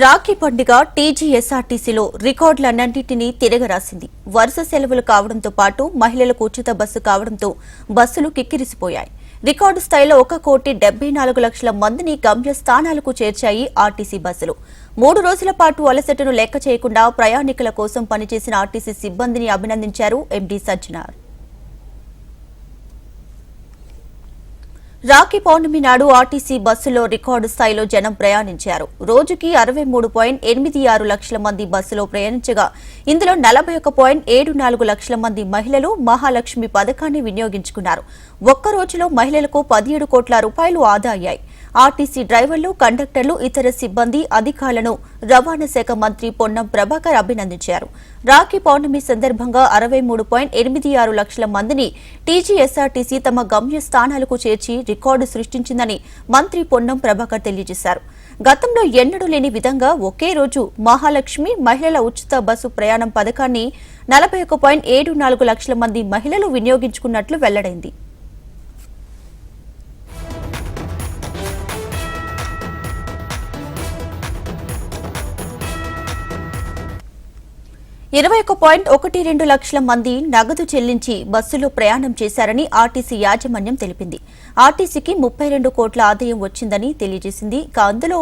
రాఖీ పండుగ టీజీఎస్ఆర్టీసీలో రికార్డులన్నింటినీ తిరగరాసింది. వరుస సెలవులు కావడంతో పాటు మహిళలకు ఉచిత బస్సు కావడంతో బస్సులు కిక్కిరిసిపోయాయి. రికార్డు స్థాయిలో ఒక కోటి డెబ్బై నాలుగు లక్షల మందిని గమ్యస్థానాలకు చేర్చాయి ఆర్టీసీ బస్సులు. మూడు రోజుల పాటు అలసటను లెక్క చేయకుండా ప్రయాణికుల కోసం పనిచేసిన ఆర్టీసీ సిబ్బందిని అభినందించారు ఎండీ సజ్జనార్. రాఖీ పౌర్ణమి నాడు ఆర్టీసీ బస్సులో రికార్డు స్థాయిలో జనం ప్రయాణించారు. రోజుకి అరవై మూడు పాయింట్ ఎనిమిది ఆరు లక్షల మంది బస్సులో ప్రయాణించగా ఇందులో నలభై ఒక పాయింట్ ఏడు నాలుగు లక్షల మంది మహిళలు మహాలక్ష్మి పథకాన్ని వినియోగించుకున్నారు. ఒక్క రోజులో మహిళలకు పదిహేడు కోట్ల రూపాయలు ఆదా అయ్యాయి ఆర్టీసీ డ్రైవర్లు కండక్టర్లు ఇతర సిబ్బంది అధికారులను రవాణా శాఖ మంత్రి పొన్నం ప్రభాకర్ అభినందించారు. రాఖీ పౌర్ణమి సందర్భంగా అరవై మూడు పాయింట్ ఎనిమిది ఆరు లక్షల మందిని టీజీఎస్ఆర్టీసీ తమ గమ్య స్థానాలకు చేర్చి రికార్డు సృష్టించిందని మంత్రి పొన్నం ప్రభాకర్ తెలియజేశారు. గతంలో ఎన్నడూ లేని విధంగా ఒకే రోజు మహాలక్ష్మి మహిళల ఉచిత బస్సు ప్రయాణం పథకాన్ని నలభై ఒక పాయింట్ ఏడు నాలుగు లక్షల మంది మహిళలు వినియోగించుకున్నట్లు వెల్లడైంది. ఇరవై ఒక పాయింట్ ఒకటి రెండు లక్షల మంది నగదు చెల్లించి బస్సులో ప్రయాణం చేశారని ఆర్టీసీ యాజమాన్యం తెలిపింది. ఆర్టీసీకి ముప్పై రెండు కోట్ల ఆదాయం వచ్చిందని తెలియజేసింది. ఇక అందులో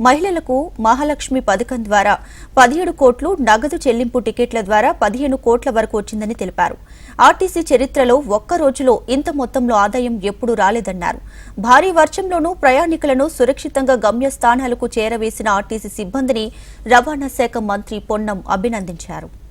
మహిళలకు మహాలక్ష్మి పథకం ద్వారా పదిహేడు కోట్లు నగదు చెల్లింపు టికెట్ల ద్వారా పదిహేను కోట్ల వరకు వచ్చిందని తెలిపారు. ఆర్టీసీ చరిత్రలో ఒక్క రోజులో ఇంత మొత్తంలో ఆదాయం ఎప్పుడూ రాలేదన్నారు. భారీ వర్షంలోనూ ప్రయాణికులను సురక్షితంగా గమ్యస్థానాలకు చేరవేసిన ఆర్టీసీ సిబ్బందిని రవాణా శాఖ మంత్రి పొన్నం అభినందించారు.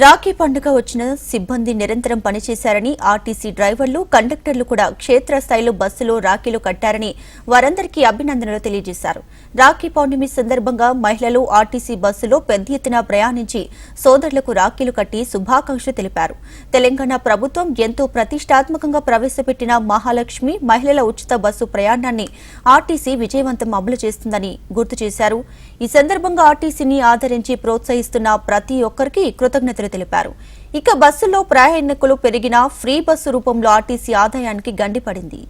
రాఖీ పండుగ వచ్చిన సిబ్బంది నిరంతరం పనిచేశారని ఆర్టీసీ డ్రైవర్లు కండక్టర్లు కూడా క్షేత్రస్థాయిలో బస్సులో రాఖీలు కట్టారని వారందరికీ అభినందనలు తెలియజేశారు. రాఖీ పౌర్ణమి సందర్భంగా మహిళలు ఆర్టీసీ బస్సులో పెద్ద ఎత్తున ప్రయాణించి సోదరులకు రాఖీలు కట్టి శుభాకాంక్షలు తెలిపారు. తెలంగాణ ప్రభుత్వం ఎంతో ప్రతిష్టాత్మకంగా ప్రవేశపెట్టిన మహాలక్ష్మి మహిళల ఉచిత బస్సు ప్రయాణాన్ని ఆర్టీసీ విజయవంతం అమలు చేస్తుందని గుర్తు చేశారు. ఈ సందర్భంగా ఆర్టీసీని ఆదరించి ప్రోత్సహిస్తున్న ప్రతి ఒక్కరికి కృతజ్ఞతలు తెలిపారు. ఇక బస్సులో ప్రయాణికులు పెరిగిన ఫ్రీ బస్సు రూపంలో ఆర్టీసీ ఆదాయానికి గండిపడింది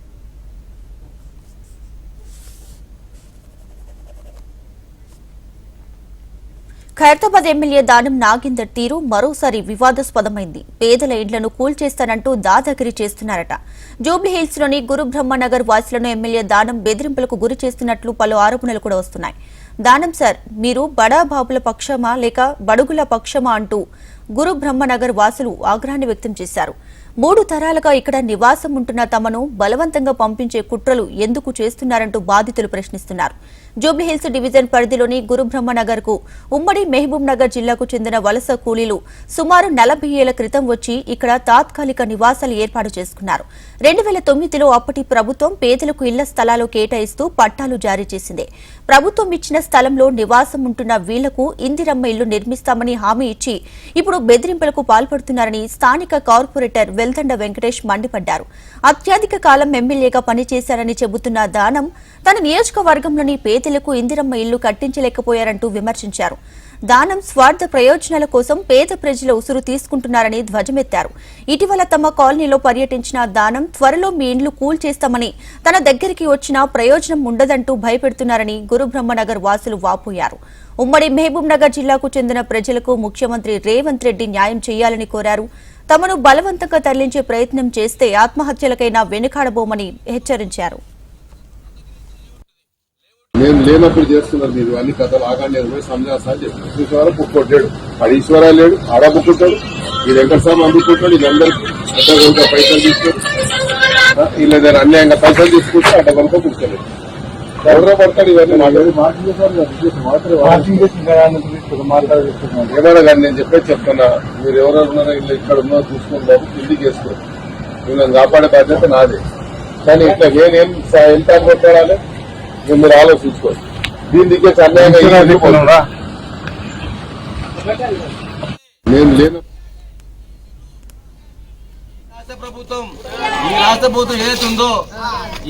ఖైరతాబాద్ ఎమ్మెల్యే దానం నాగేందర్ తీరు మరోసారి వివాదాస్పదమైంది. పేదల ఇండ్లను కూల్చేస్తానంటూ దాదాగిరి చేస్తున్నారట. జూబ్లీహిల్స్లోని గురు వాసులను ఎమ్మెల్యే దానం బెదిరింపులకు గురి చేస్తున్నట్లు పలు ఆరోపణలు కూడా వస్తున్నాయి. దానం సార్ మీరు బడా బాబుల పక్షమా లేక బడుగుల పక్షమా అంటూ గురు బ్రహ్మనగర్ వాసులు ఆగ్రహాన్ని వ్యక్తం చేశారు. మూడు తరాలుగా ఇక్కడ నివాసం ఉంటున్న తమను బలవంతంగా పంపించే కుట్రలు ఎందుకు చేస్తున్నారంటూ బాధితులు ప్రశ్నిస్తున్నారు. జూబ్లీహిల్స్ డివిజన్ పరిధిలోని గురుబ్రహ్మనగర్కు ఉమ్మడి మహబూబ్ నగర్ జిల్లాకు చెందిన వలస కూలీలు సుమారు నలభై ఏళ్ళ క్రితం వచ్చి ఇక్కడ తాత్కాలిక నివాసాలు ఏర్పాటు చేసుకున్నారు. రెండు వేల తొమ్మిదిలో అప్పటి ప్రభుత్వం పేదలకు ఇళ్ళ స్థలాలు కేటాయిస్తూ పట్టాలు జారీ చేసింది. ప్రభుత్వం ఇచ్చిన స్థలంలో నివాసం ఉంటున్న వీళ్ళకు ఇందిరమ్మ ఇల్లు నిర్మిస్తామని హామీ ఇచ్చి ఇప్పుడు బెదిరింపులకు పాల్పడుతున్నారని స్థానిక కార్పొరేటర్ వెల్దండ వెంకటేష్ మండిపడ్డారు. అత్యధిక కాలం ఎమ్మెల్యేగా పనిచేశారని చెబుతున్న దానం తన నియోజకవర్గంలోని పేదలకు ఇందిరమ్మ ఇల్లు కట్టించలేకపోయారంటూ విమర్శించారు. దానం స్వార్థ ప్రయోజనాల కోసం పేద ప్రజల ఉసురు తీసుకుంటున్నారని ధ్వజమెత్తారు. ఇటీవల తమ కాలనీలో పర్యటించిన దానం త్వరలో మీ ఇండ్లు కూల్ చేస్తామని తన దగ్గరికి వచ్చిన ప్రయోజనం ఉండదంటూ భయపెడుతున్నారని గురుబ్రహ్మనగర్ వాసులు వాపోయారు. ఉమ్మడి మహబూబ్ నగర్ జిల్లాకు చెందిన ప్రజలకు ముఖ్యమంత్రి రేవంత్ రెడ్డి న్యాయం చేయాలని కోరారు. తమను బలవంతంగా తరలించే ప్రయత్నం చేస్తే ఆత్మహత్యలకైనా వెనుకాడబోమని హెచ్చరించారు. నేను లేనప్పుడు చేస్తున్నారు మీరు అన్ని కథలు ఆగానే పోయి సంజాసాలు చెప్పి చూసేవారు పుక్కొట్టాడు ఆడు ఈశ్వర లేడు ఆడ పుక్కుంటాడు ఈ వెంకటస్వామి అందుకుంటాడు వీళ్ళందరికీ అడ్డ కొనుక పైసలు తీసుకుంటాడు వీళ్ళ దగ్గర అన్యాయంగా పైసలు తీసుకుంటే అడ్డ కొనుక కూర్చోలేదు ఎవరో పడతాడు ఇవన్నీ మాట్లాడు ఏమన్నా కానీ నేను చెప్పేది చెప్తున్నా. మీరు ఎవరెవరు ఉన్నారో ఇల్లు ఇక్కడ ఉన్నారో చూసుకుని బాబు తిండి వేసుకోండి మిమ్మల్ని కాపాడే బాధ్యత నాదే. కానీ ఇట్లా నేనేం ఎంత కొట్టాలి మీరు ఆలోచించుకోండి. దీనికి అన్యాయంగా నేను లేను. ప్రభుత్వం ఈ రాష్ట్ర ప్రభుత్వం ఏదైతే ఉందో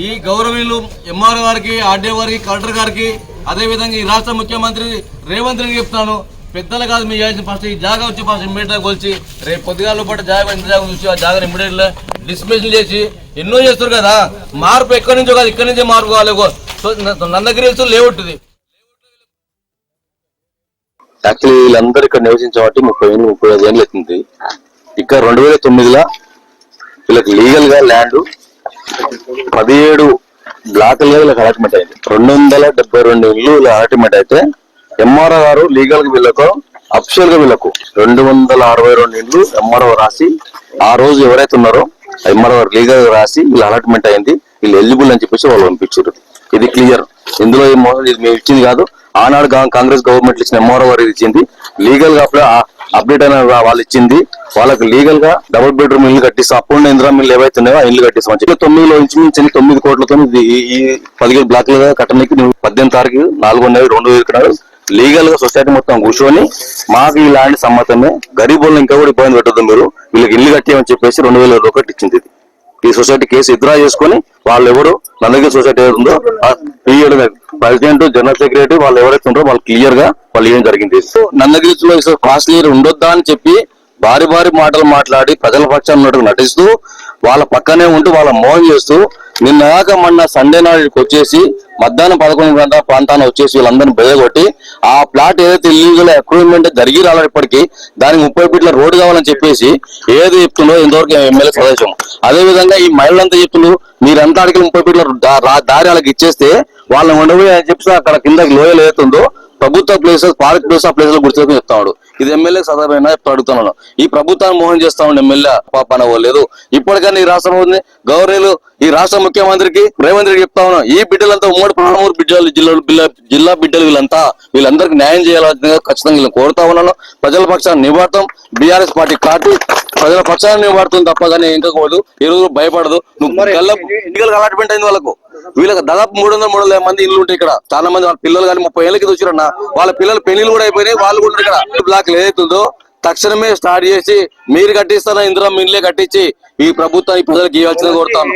ఈ గౌరవీయులు ఎంఆర్ గారికి ఆర్డీఓ గారికి కలెక్టర్ గారికి అదే విధంగా ఈ రాష్ట్ర ముఖ్యమంత్రి రేవంత్ రెడ్డి చెప్తాను పెద్దలు కాదు మీరు చేయాల్సిన ఫస్ట్ ఈ జాగా వచ్చి ఫస్ట్ ఇమ్మీడియట్గా కొలిచి రేపు పొద్దుగాల పాటు జాగా ఎంత జాగా చూసి ఆ జాగా ఇమ్మీడియట్ డిస్మిషన్ చేసి ఎన్నో చేస్తారు కదా. మార్పు ఎక్కడి నుంచో కాదు ఇక్కడి నుంచే మార్పు కావాలి ఇగో సో నందగిరి హిల్స్ యాక్చువల్లీ వీళ్ళందరూ ఇక్కడ నివసించబట్టి ముప్పై ఎనిమిది ముప్పై ఐదు ఏళ్ళు అవుతుంది. ఇక్కడ రెండు వేల తొమ్మిదిలో వీళ్ళకి లీగల్గా ల్యాండ్ పదిహేడు బ్లాక్లుగా వీళ్ళకి అలాట్మెంట్ అయింది. రెండు వందల డెబ్బై రెండు ఇల్లు అలాట్మెంట్ అయితే ఎంఆర్ఓ గారు లీగల్గా వీళ్ళకు అఫిషియల్గా వీళ్ళకు రెండు వందల అరవై రెండు ఇళ్ళు ఎంఆర్ఓ రాసి ఆ రోజు ఎవరైతే ఉన్నారో ఎంఆర్ఓ లీగల్గా రాసి వీళ్ళు అలాట్మెంట్ అయింది. వీళ్ళు ఎలిజిబుల్ అని చెప్పేసి వాళ్ళు పంపించారు. ఇది క్లియర్ ఇందులో ఏం మోసం ఇది మేము ఇచ్చింది కాదు. ఆనాడు కాంగ్రెస్ గవర్నమెంట్ ఇచ్చిన ఎంఆర్ఓ వారు ఇచ్చింది. లీగల్గా అప్లై అప్డేట్ అయిన వాళ్ళు ఇచ్చింది. వాళ్ళకి లీగల్గా డబుల్ బెడ్రూమ్ ఇల్లు కట్టిస్తాం. అప్పుడు ఇందిరా మిల్లు ఏవైతే ఉన్నాయో ఆ ఇల్లు కట్టిస్తాం అని చెప్పి తొమ్మిదిలో ఇంచుమించి తొమ్మిది కోట్లతో ఈ- పదిహేను బ్లాక్లుగా కట్టడానికి నువ్వు పద్దెనిమిది తారీఖు నాలుగు నాలుగున్నర రెండు ఇక్కడ లీగల్గా సొసైటీ మొత్తం కూర్చొని మాకు ఈ ల్యాండ్ సమ్మతమే. గరీబులను ఇంకా కూడా ఇబ్బంది పెట్టద్దు మీరు. వీళ్ళకి ఇల్లు కట్టేయమని చెప్పేసి రెండు వేల ఒకటి ఇచ్చింది ఇది. ఈ సొసైటీ కేసు విత్డ్రా చేసుకుని వాళ్ళు ఎవరు నందగిరి సొసైటీ ఉందో క్లియర్గా ప్రెసిడెంట్ జనరల్ సెక్రటరీ వాళ్ళు ఎవరైతే ఉంటారో వాళ్ళు క్లియర్గా వాళ్ళు ఏం జరిగింది. సో నందగిరిలో క్లాస్ క్లియర్ ఉండొద్దా అని చెప్పి భారీ భారీ మాటలు మాట్లాడి ప్రజల పక్షాన్ని ఉన్నట్టు నటిస్తూ వాళ్ళ పక్కనే ఉంటూ వాళ్ళ మోహం చేస్తూ నిన్నగాక మొన్న సండే నాడుకి వచ్చేసి మధ్యాహ్నం పదకొండు గంటల ప్రాంతాన్ని వచ్చేసి వీళ్ళందరినీ బెదగొట్టి ఆ ప్లాట్ ఏదైతే ఇల్లీగల్ అక్రూవ్మెంట్ జరిగి రాలేదు ఇప్పటికీ దానికి ముప్పై ఫీట్ల రోడ్డు కావాలని చెప్పేసి ఏది చెప్తుందో ఇంతవరకు ఎమ్మెల్యే సదస్యం. అదేవిధంగా ఈ మహిళలంతా చెప్తున్నారు మీరంతా అడిగిన ముప్పై ఫీట్ల దారి వాళ్ళకి ఇచ్చేస్తే వాళ్ళని ఉండబోయి అని చెప్పి అక్కడ కిందకి లోయలు ఏతుందో ప్రభుత్వ ప్లేసెస్ పార్క్ ప్లేస్ ఆ ప్లేస్లో చెప్తాడు. ఇది ఎమ్మెల్యే సదమైన అడుగుతున్నాను ఈ ప్రభుత్వాన్ని మోహన్ చేస్తా ఉండే ఎమ్మెల్యే పాపన లేదు. ఇప్పటికన్నా ఈ రాష్ట్రం గౌరవులు ఈ రాష్ట్ర ముఖ్యమంత్రికి రేవంత్ రెడ్డి చెప్తా ఉన్నాం ఈ బిడ్డలంతా ఉమ్మడి పాలమూరు బిడ్డలు బిల్ల- జిల్లా బిడ్డలు వీళ్ళంతా వీళ్ళందరికీ న్యాయం చేయాలని ఖచ్చితంగా వీళ్ళని కోరుతా ఉన్నాను. ప్రజల పక్షాన్ని నిలబడతాం బీఆర్ఎస్ పార్టీ కాటు ప్రజల పక్షాన్ని నిలబడుతుంది తప్ప కానీ ఇంకోదు ఈ రోజు భయపడదు. నువ్వు ఎన్నికలకు అలాట్మెంట్ అయింది వాళ్ళకు? వీళ్ళకి దాదాపు మూడు వందల మూడు వందల మంది ఇల్లు ఉంటాయి ఇక్కడ. చాలా మంది వాళ్ళ పిల్లలు కానీ ముప్పై ఏళ్ళకి వచ్చిరన్న వాళ్ళ పిల్లల పెళ్ళిళ్ళు కూడా అయిపోయినాయి వాళ్ళు కూడా ఇక్కడ. బ్లాక్ ఏదైతుందో తక్షణమే స్టార్ట్ చేసి మీరు కట్టిస్తారా ఇందిరా మిన్లే కట్టించి ఈ ప్రభుత్వానికి ప్రజలకు ఇవ్వాల్సిన కోరుతాను.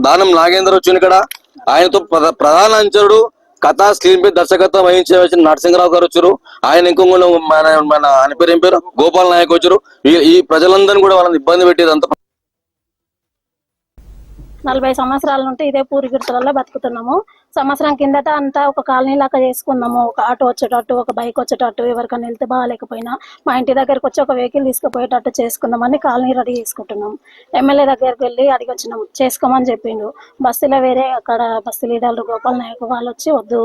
దానం నాగేందర్ వచ్చిన ఇక్కడ. ఆయనతో ప్ర- ప్రధాన అంచరుడు కథా స్క్రీన్ పై దర్శకత్వం వహించవలసిన నరసింహరావు గారు వచ్చారు. ఆయన ఇంకొక మన మన ఆయన పేరు ఏం పేరు? గోపాల్ నాయక్ వచ్చారు. ఈ- ఈ ప్రజలందరినీ కూడా వాళ్ళని ఇబ్బంది పెట్టేది అంత. నలభై సంవత్సరాల నుండి ఇదే పూరి గుర్తులలో బతుకుతున్నాము. సంవత్సరం కిందట అంతా ఒక కాలనీ లాగా చేసుకున్నాము. ఒక ఆటో వచ్చేటట్టు ఒక బైక్ వచ్చేటట్టు ఎవరికైనా వెళ్తే బాగాలేకపోయినా మా ఇంటి దగ్గరకు వచ్చి ఒక వెహికల్ తీసుకుపోయేటట్టు చేసుకుందామని కాలనీ రెడీ చేసుకుంటున్నాం. ఎమ్మెల్యే దగ్గరికి వెళ్ళి అడిగి వచ్చినాం. చేసుకోమని చెప్పిండు. బస్సులో వేరే అక్కడ బస్సు లీడర్లు గోపాల్ నాయక్ వాళ్ళు వచ్చి వద్దు.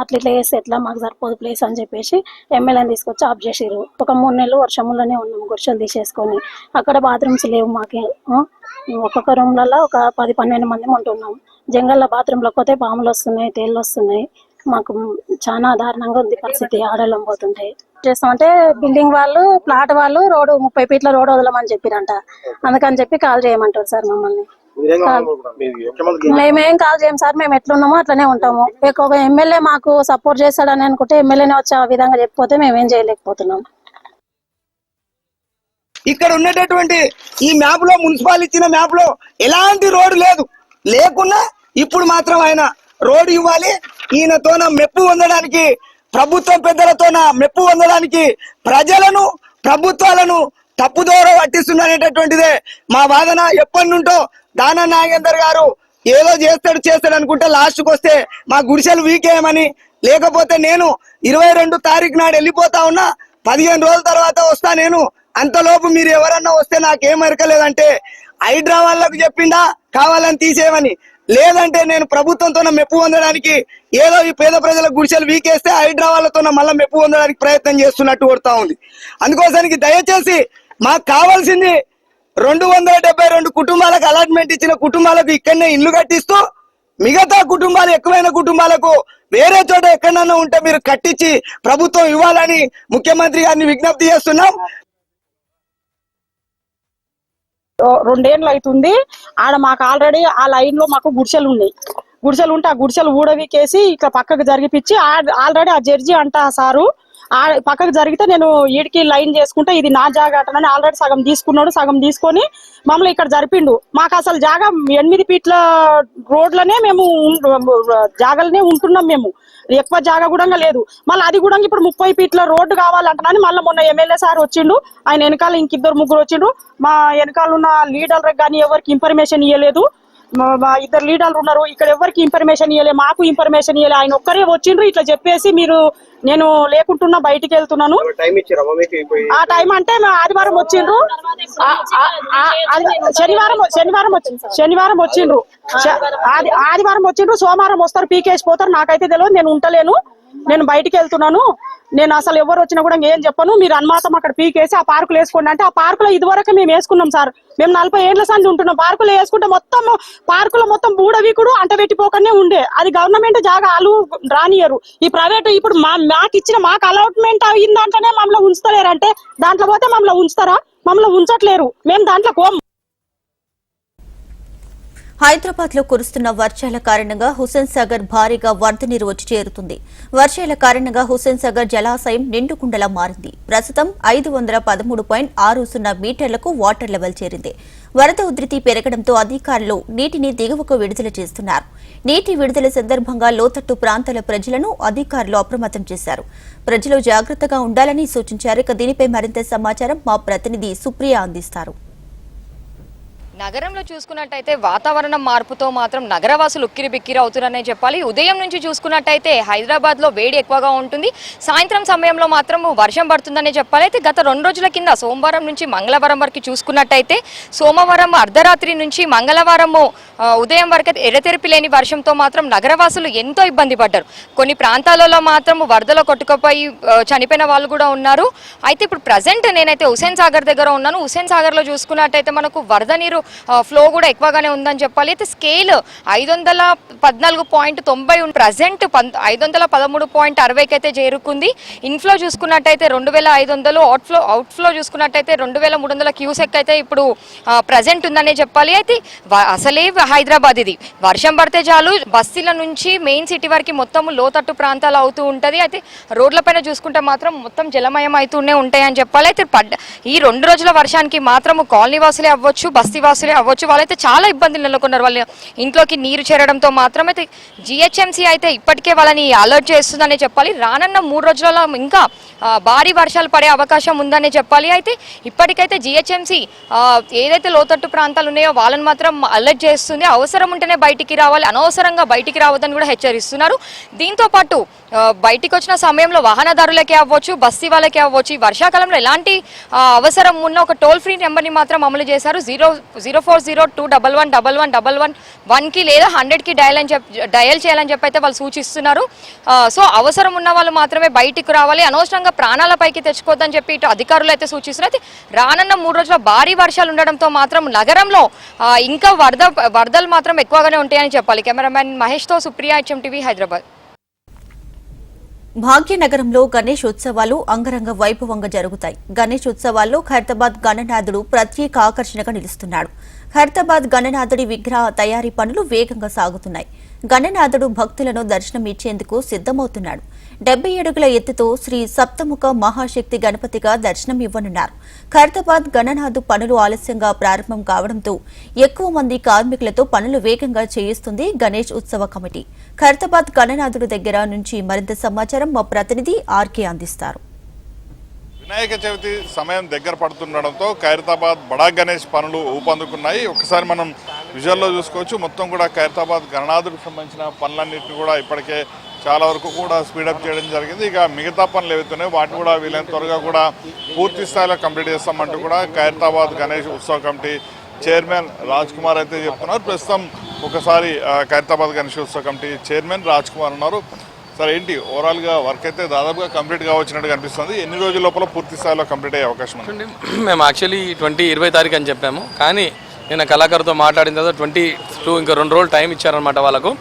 అట్లా ఇట్లా చేస్తే ఎట్లా? మాకు సరిపోదు ప్లేస్ అని చెప్పేసి ఎమ్మెల్యేని తీసుకొచ్చి ఆఫ్ చేసిరు ఒక మూడు నెలలు వర్షంలోనే ఉన్నాము గుడిసెలు తీసేసుకొని. అక్కడ బాత్రూమ్స్ లేవు మాకే. ఒక్కొక్క రూమ్లలో ఒక పది పన్నెండు మంది ఉంటున్నాం. జంగల్లో బాత్రూంలోకి పోతే పాములు వస్తున్నాయి తేళ్ళు వస్తున్నాయి. మాకు చాలా దారుణంగా ఉంది పరిస్థితి ఆడలం పోతుంటే. చేస్తామంటే బిల్డింగ్ వాళ్ళు ప్లాట్ వాళ్ళు రోడ్డు ముప్పై ఫీట్ల రోడ్డు వదలమని చెప్పిరంట. అందుకని చెప్పి కాల్ చేయమంటారు సార్ మమ్మల్ని. మేమేం కాల్ చేయం సార్ మేము ఎట్లున్నామో అట్లనే ఉంటాము. ఒక ఎమ్మెల్యే మాకు సపోర్ట్ చేస్తాడని అనుకుంటే ఎమ్మెల్యేనే వచ్చి ఆ విధంగా చెప్పిపోతే మేమేం చేయలేకపోతున్నాం. ఇక్కడ ఉన్నటువంటి ఈ మ్యాప్లో మున్సిపాల్ ఇచ్చిన మ్యాప్లో ఎలాంటి రోడ్డు లేదు. లేకున్నా ఇప్పుడు మాత్రం ఆయన రోడ్డు ఇవ్వాలి. ఈయనతోన మెప్పు పొందడానికి ప్రభుత్వం పెద్దలతోన మెప్పు పొందడానికి ప్రజలను ప్రభుత్వాలను తప్పుదోర పట్టిస్తున్ననేటటువంటిదే మా వాదన. ఎప్పటి నుంటో దాన నాగేందర్ గారు ఏదో చేస్తాడు చేస్తాడు అనుకుంటే లాస్ట్కి వస్తే మా గుడిసెలు వీకేయమని. లేకపోతే నేను ఇరవై రెండు తారీఖు నాడు వెళ్ళిపోతా ఉన్నా పదిహేను రోజుల తర్వాత వస్తా నేను. అంతలోపు మీరు ఎవరన్నా వస్తే నాకేం ఎరకలేదంటే హైదరాబాద్లకు చెప్పిందా కావాలని తీసేయమని. లేదంటే నేను ప్రభుత్వంతో మెప్పు పొందడానికి ఏదో ఈ పేద ప్రజల గుడిసెలు వీకేస్తే హైదరాబాద్లతో మళ్ళీ మెప్పు పొందడానికి ప్రయత్నం చేస్తున్నట్టు కొడతా ఉంది. అందుకోసానికి దయచేసి మాకు కావాల్సింది రెండు వందల డెబ్బై రెండు కుటుంబాలకు అలాట్మెంట్ ఇచ్చిన కుటుంబాలకు ఇక్కడనే ఇల్లు కట్టిస్తూ మిగతా కుటుంబాలు ఎక్కువైన కుటుంబాలకు వేరే చోట ఎక్కడన్నా ఉంటే మీరు కట్టించి ప్రభుత్వం ఇవ్వాలని ముఖ్యమంత్రి గారిని విజ్ఞప్తి చేస్తున్నాం. రెండేళ్ళు అవుతుంది. ఆడ మాకు ఆల్రెడీ ఆ లైన్లో మాకు గుడిసెలు ఉన్నాయి. గుడిసెలు ఉంటే ఆ గుడిసెలు ఊడవికేసి ఇట్లా పక్కకు జరిగిపించి ఆల్రెడీ ఆ జడ్జి అంట సారు. పక్కకు జరిగితే నేను ఈడికి లైన్ చేసుకుంటే ఇది నా జాగా ఆల్రెడీ సగం తీసుకున్నాడు సగం తీసుకొని మమ్మల్ని ఇక్కడ జరిపిండు. మాకు అసలు జాగా ఎనిమిది ఫీట్ల రోడ్లనే మేము జాగలనే జాగాలనే ఉంటున్నాం మేము. ఎక్కువ జాగా కూడా లేదు. మళ్ళీ అది కూడా ఇప్పుడు ముప్పై ఫీట్ల రోడ్డు కావాలంటున్నాను మళ్ళీ మొన్న ఎమ్మెల్యే సార్ వచ్చిండు. ఆయన వెనకాల ఇంకిద్దరు ముగ్గురు వచ్చిండు. మా వెనకాల ఉన్న లీడర్లకు కానీ ఎవరికి ఇన్ఫర్మేషన్ ఇవ్వలేదు మా- ఇద్దరు లీడర్లు ఉన్నారు. ఇక్కడ ఎవరికి ఇన్ఫర్మేషన్ ఇవ్వలే మాకు ఇన్ఫర్మేషన్ ఇవ్వలే ఆయన ఒక్కరే వచ్చిండ్రు. ఇట్లా చెప్పేసి మీరు నేను లేకుంటున్నా బయటికి వెళ్తున్నాను. ఆ టైం అంటే ఆదివారం వచ్చిండ్రు. శనివారం శనివారం శనివారం వచ్చిండ్రు. ఆదివారం వచ్చిండ్రు. సోమవారం వస్తారు. పీకేసి పోతారు. నాకైతే తెలియదు నేను ఉంటలేను. నేను బయటికి వెళ్తున్నాను. నేను అసలు ఎవరు వచ్చినా కూడా ఏం చెప్పను. మీరు అన్మాతం అక్కడ పీకేసి ఆ పార్కులు వేసుకోండి అంటే ఆ పార్కులో ఇదివరకు మేము వేసుకున్నాం సార్. మేము నలభై ఏళ్ళ సంది ఉంటున్నాం. పార్కులు వేసుకుంటే మొత్తం పార్కులో మొత్తం బూడవీకుడు అంటబెట్టిపోకనే ఉండే. అది గవర్నమెంట్ జాగా వాళ్ళు రానియరు. ఈ ప్రైవేట్ ఇప్పుడు మా మాకు ఇచ్చిన మాకు అలాట్మెంట్ అయిందంటేనే దాంట్లోనే మమ్మల్ని ఉంచుతలేరు అంటే దాంట్లో పోతే మమ్మల్ని ఉంచుతారా? మమ్మల్ని ఉంచట్లేరు. మేము దాంట్లో కోం హైదరాబాద్లో కురుస్తున్న వర్షాల కారణంగా హుస్సేన్ సాగర్ భారీగా వరద నీరు వచ్చి చేరుతుంది. వర్షాల కారణంగా హుస్సేన్ సాగర్ జలాశయం నిండుకుండలా మారింది. ప్రస్తుతం ఐదు వందల పదమూడు పాయింట్ ఆరు సున్నా మీటర్లకు వాటర్ లెవెల్ చేరింది. వరద ఉధృతి పెరగడంతో అధికారులు నీటిని దిగువకు విడుదల చేస్తున్నారు. నీటి విడుదల సందర్భంగా లోతట్టు ప్రాంతాల ప్రజలను అధికారులు అప్రమత్తం చేశారు. ప్రజలు జాగ్రత్తగా ఉండాలని సూచించారు. ఇక దీనిపై మరింత సమాచారం మా ప్రతినిధి సుప్రియ అందిస్తారు. నగరంలో చూసుకున్నట్టయితే వాతావరణం మార్పుతో మాత్రం నగరవాసులు ఉక్కిరి బిక్కిరి అవుతున్నారనే చెప్పాలి. ఉదయం నుంచి చూసుకున్నట్టయితే హైదరాబాద్లో వేడి ఎక్కువగా ఉంటుంది. సాయంత్రం సమయంలో మాత్రం వర్షం పడుతుందనే చెప్పాలి. అయితే గత రెండు రోజుల కింద సోమవారం నుంచి మంగళవారం వరకు చూసుకున్నట్టయితే సోమవారం అర్ధరాత్రి నుంచి మంగళవారము ఉదయం వరకు అయితే ఎడతెరిపి లేని వర్షంతో మాత్రం నగరవాసులు ఎంతో ఇబ్బంది పడ్డారు. కొన్ని ప్రాంతాలలో మాత్రం వరదలో కొట్టుకుపోయి చనిపోయిన వాళ్ళు కూడా ఉన్నారు. అయితే ఇప్పుడు ప్రజెంట్ నేనైతే హుసేన్ సాగర్ దగ్గర ఉన్నాను. హుసేన్ సాగర్లో చూసుకున్నట్టయితే మనకు వరద నీరు ఫ్లో కూడా ఎక్కువగానే ఉందని చెప్పాలి. అయితే స్కేల్ ఐదు వందల పద్నాలుగు పాయింట్ తొంభై ప్రజెంట్ ఐదు వందల పదమూడు పాయింట్ అరవైకి అయితే చేరుకుంది. ఇన్ఫ్లో చూసుకున్నట్టయితే రెండు వేల ఐదు వందలు అవుట్ఫ్లో అవుట్ఫ్లో చూసుకున్నట్టయితే రెండు వేల మూడు వందల క్యూసెక్ అయితే ఇప్పుడు ప్రజెంట్ ఉందనే చెప్పాలి. అయితే అసలే హైదరాబాద్ ఇది. వర్షం పడితే చాలు బస్తీల నుంచి మెయిన్ సిటీ వరకు మొత్తం లోతట్టు ప్రాంతాలు అవుతూ ఉంటుంది. అయితే రోడ్లపైన చూసుకుంటే మాత్రం మొత్తం జలమయం అవుతూనే ఉంటాయని చెప్పాలి. అయితే పడ్డ ఈ రెండు రోజుల వర్షానికి మాత్రం కాలనీ వాసులే అవ్వచ్చు బస్తీ వాసులే అవ్వచ్చు. వాళ్ళైతే చాలా ఇబ్బందులు నెలకొన్నారు. వాళ్ళు ఇంట్లోకి నీరు చేరడంతో మాత్రం అయితే జిహెచ్ఎంసీ అయితే ఇప్పటికే వాళ్ళని అలర్ట్ చేస్తుందనే చెప్పాలి. రానున్న మూడు రోజులలో ఇంకా భారీ వర్షాలు పడే అవకాశం ఉందనే చెప్పాలి. అయితే ఇప్పటికైతే జిహెచ్ఎంసీ ఏదైతే లోతట్టు ప్రాంతాలు ఉన్నాయో వాళ్ళని మాత్రం అలర్ట్ చేస్తుంది. అవసరం ఉంటేనే బయటికి రావాలి. అనవసరంగా బయటికి రావద్దని కూడా హెచ్చరిస్తున్నారు. దీంతో పాటు బయటికి వచ్చిన సమయంలో వాహనదారులకే అవ్వచ్చు బస్సీ వాళ్ళకే అవ్వచ్చు. ఈ వర్షాకాలంలో ఎలాంటి అవసరం ఉన్న ఒక టోల్ ఫ్రీ నెంబర్ని మాత్రం అమలు చేశారు. Zero zero four zero two double one double one double one వన్కి లేదా హండ్రెడ్కి డయల్ అని చెప్పి డయల్ చేయాలని చెప్పి అయితే వాళ్ళు సూచిస్తున్నారు. సో అవసరం ఉన్న వాళ్ళు మాత్రమే బయటికి రావాలి. అనవసరంగా ప్రాణాలపైకి తెచ్చుకోవద్దని చెప్పి ఇటు అధికారులు అయితే సూచిస్తున్నారు. అయితే రానున్న మూడు రోజుల భారీ వర్షాలు ఉండడంతో మాత్రం నగరంలో ఇంకా వరద వరదలు మాత్రం ఎక్కువగానే ఉంటాయని చెప్పాలి. కెమెరామ్యాన్ మహేష్తో సుప్రియా హెచ్ఎం టీవీ హైదరాబాద్. భాగ్యనగరంలో గణేష్ ఉత్సవాలు అంగరంగ వైభవంగా జరుగుతాయి. గణేష్ ఉత్సవాల్లో ఖైరతాబాద్ గణనాథుడు ప్రత్యేక ఆకర్షణగా నిలుస్తున్నాడు. ఖైరతాబాద్ గణనాథుడి విగ్రహ తయారీ పనులు వేగంగా సాగుతున్నాయి. గణనాథుడు భక్తులను దర్శనం ఇచ్చేందుకు సిద్ధమవుతున్నాడు. డెబ్బై అడుగుల ఎత్తుతో శ్రీ సప్తముఖ మహాశక్తి గణపతిగా దర్శనం ఇవ్వనున్నారు. ఖైరతాబాద్ గణనాథు పనులు ఆలస్యంగా ప్రారంభం కావడంతో ఎక్కువ మంది కార్మికులతో పనులు వేగంగా చేయిస్తుంది గణేష్ ఉత్సవ కమిటీ. ఖైరతాబాద్ గణనాథుడు దగ్గర నుంచి మరింత సమాచారం మా ప్రతినిధి ఆర్కే అందిస్తారు. వినాయక చవితి సమయం దగ్గర పడుతుండడంతో ఖైరతాబాద్ బడా గణేష్ పనులు ఊపందుకున్నాయి. ఒకసారి మనం విజువల్లో చూసుకోవచ్చు. మొత్తం కూడా ఖైరతాబాద్ గణనాథుడికి సంబంధించిన పనులన్నింటినీ కూడా ఇప్పటికే చాలా వరకు కూడా స్పీడప్ చేయడం జరిగింది. ఇక మిగతా పనులు ఏవైతున్నాయో వాటిని కూడా వీలైన త్వరగా కూడా పూర్తి స్థాయిలో కంప్లీట్ చేస్తామంటూ కూడా ఖైరతాబాద్ గణేష్ ఉత్సవ కమిటీ చైర్మన్ రాజ్ కుమార్ అయితే చెప్తున్నారు. ప్రస్తుతం ఒకసారి ఖైరతాబాద్ గణేష్ ఉత్సవ కమిటీ చైర్మన్ రాజ్ కుమార్ ఉన్నారు. సార్ ఏంటి? ఓవరాల్గా వర్క్ అయితే దాదాపుగా కంప్లీట్గా వచ్చినట్టు కనిపిస్తుంది ఎన్ని రోజుల లోపల పూర్తి స్థాయిలో కంప్లీట్ అయ్యే అవకాశం ఉంది? మేము యాక్చువల్లీ ట్వంటీ ఇరవై తారీఖు అని చెప్పాము. కానీ నేను కళాకారుతో మాట్లాడిన తర్వాత ట్వంటీ టూ ఇంకా రెండు రోజులు టైం ఇచ్చారనమాట వాళ్ళకు.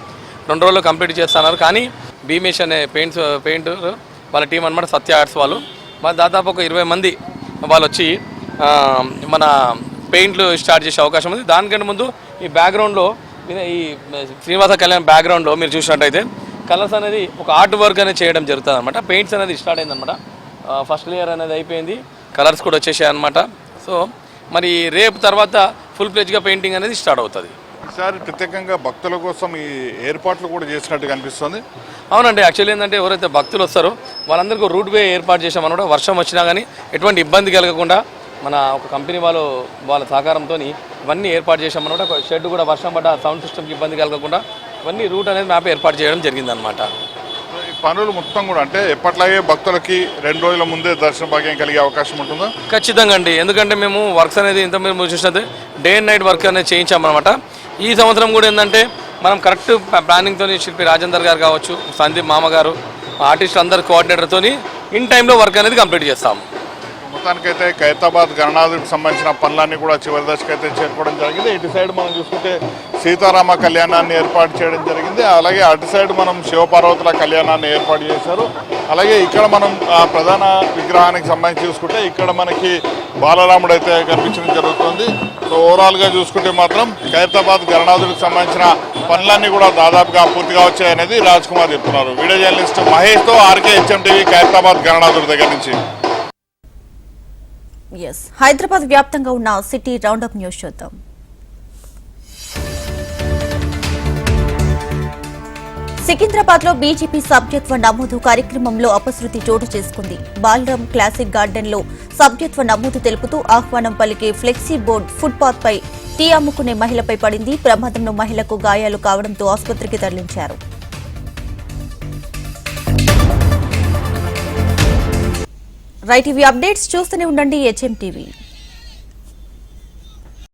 రెండు రోజులు కంప్లీట్ చేస్తున్నారు. కానీ భీమేష్ అనే పెయింట్స్ పెయింట్ వాళ్ళ టీం అనమాట సత్య ఆర్ట్స్ వాళ్ళు. వాళ్ళు దాదాపు ఒక ఇరవై మంది వాళ్ళు వచ్చి మన పెయింట్లు స్టార్ట్ చేసే అవకాశం ఉంది. దానికంటే ముందు ఈ బ్యాక్గ్రౌండ్లో ఈ శ్రీనివాస కళ్యాణ్ బ్యాక్గ్రౌండ్లో మీరు చూసినట్టయితే కలర్స్ అనేది ఒక ఆర్ట్ వర్క్ అనేది చేయడం జరుగుతుంది అనమాట పెయింట్స్ అనేది స్టార్ట్ అయిందనమాట ఫస్ట్ లేయర్ అనేది అయిపోయింది. కలర్స్ కూడా వచ్చేసాయి అనమాట సో మరి రేపు తర్వాత ఫుల్ ప్లేజ్గా పెయింటింగ్ అనేది స్టార్ట్ అవుతుంది. ఈసారి ప్రత్యేకంగా భక్తుల కోసం ఈ ఏర్పాట్లు కూడా చేసినట్టు కనిపిస్తుంది అవునండి యాక్చువల్లీ ఏంటంటే ఎవరైతే భక్తులు వస్తారో వాళ్ళందరికీ రూట్ వే ఏర్పాటు చేసామన్నమాట వర్షం వచ్చినా కానీ ఎటువంటి ఇబ్బంది కలగకుండా మన ఒక కంపెనీ వాళ్ళు వాళ్ళ సహకారంతో ఇవన్నీ ఏర్పాటు చేశామన్నమాట ఒక షెడ్ కూడా వర్షం పడ్డ సౌండ్ సిస్టమ్కి ఇబ్బంది కలగకుండా ఇవన్నీ రూట్ అనేది మ్యాప్ ఏర్పాటు చేయడం జరిగిందనమాట ఈ పనులు మొత్తం కూడా అంటే ఎప్పట్లాగే భక్తులకి రెండు రోజుల ముందే దర్శన భాగ్యం కలిగే అవకాశం ఉంటుందా? ఖచ్చితంగా అండి. ఎందుకంటే మేము వర్క్స్ అనేది ఇంత మీరు చూసినట్టు డే అండ్ నైట్ వర్క్ అనేది చేయించామన్నమాట. ఈ సంవత్సరం కూడా ఏంటంటే మనం కరెక్ట్ ప్లానింగ్తో శిల్పి రాజేందర్ గారు కావచ్చు సందీప్ మామ గారు ఆర్టిస్ట్ అందరు కోఆర్డినేటర్తో ఇన్ టైంలో వర్క్ అనేది కంప్లీట్ చేస్తాము. మొత్తానికైతే ఖైతాబాద్ గణనాథుడికి సంబంధించిన పనులన్నీ కూడా చివరి దశకు అయితే చేరుకోవడం జరిగింది. ఇటు సైడ్ మనం చూసుకుంటే సీతారామ కళ్యాణాన్ని ఏర్పాటు చేయడం జరిగింది. అలాగే అటు సైడ్ మనం శివపార్వతుల కళ్యాణాన్ని ఏర్పాటు చేశారు. అలాగే ఇక్కడ మనం ప్రధాన విగ్రహానికి సంబంధించి చూసుకుంటే ఇక్కడ మనకి బాలరాముడు అయితే కనిపించడం జరుగుతుంది. సో ఓవరాల్గా చూసుకుంటే మాత్రం ఖైరతాబాద్ గణనాథుడికి సంబంధించిన పనులన్నీ కూడా దాదాపుగా పూర్తిగా వచ్చాయనేది రాజ్ కుమార్ చెప్తున్నారు. వీడియో జర్నలిస్ట్ మహేష్తో ఆర్కే హెచ్ఎం టీవీ ఖైరతాబాద్ గణనాథుడి దగ్గర నుంచి. ఎస్ హైదరాబాద్ వ్యాప్తంగా ఉన్న సిటీ రౌండప్ న్యూస్ చూద్దాం. సికింద్రాబాద్లో బీజేపీ సభ్యత్వ నమోదు కార్యక్రమంలో అపశృతి చోటు చేసుకుంది. బాలరామ్ క్లాసిక్ గార్డెన్లో సభ్యత్వ నమోదు తెలుపుతూ ఆహ్వానం పలికే ఫ్లెక్సీ బోర్డ్ ఫుట్పాత్ పై టీ అమ్ముకునే మహిళపై పడింది. ప్రమాదంలో మహిళకు గాయాలు కావడంతో ఆసుపత్రికి తరలించారు. రైట్ ఇవి అప్డేట్స్ చూస్తూనే ఉండండి. HM TV.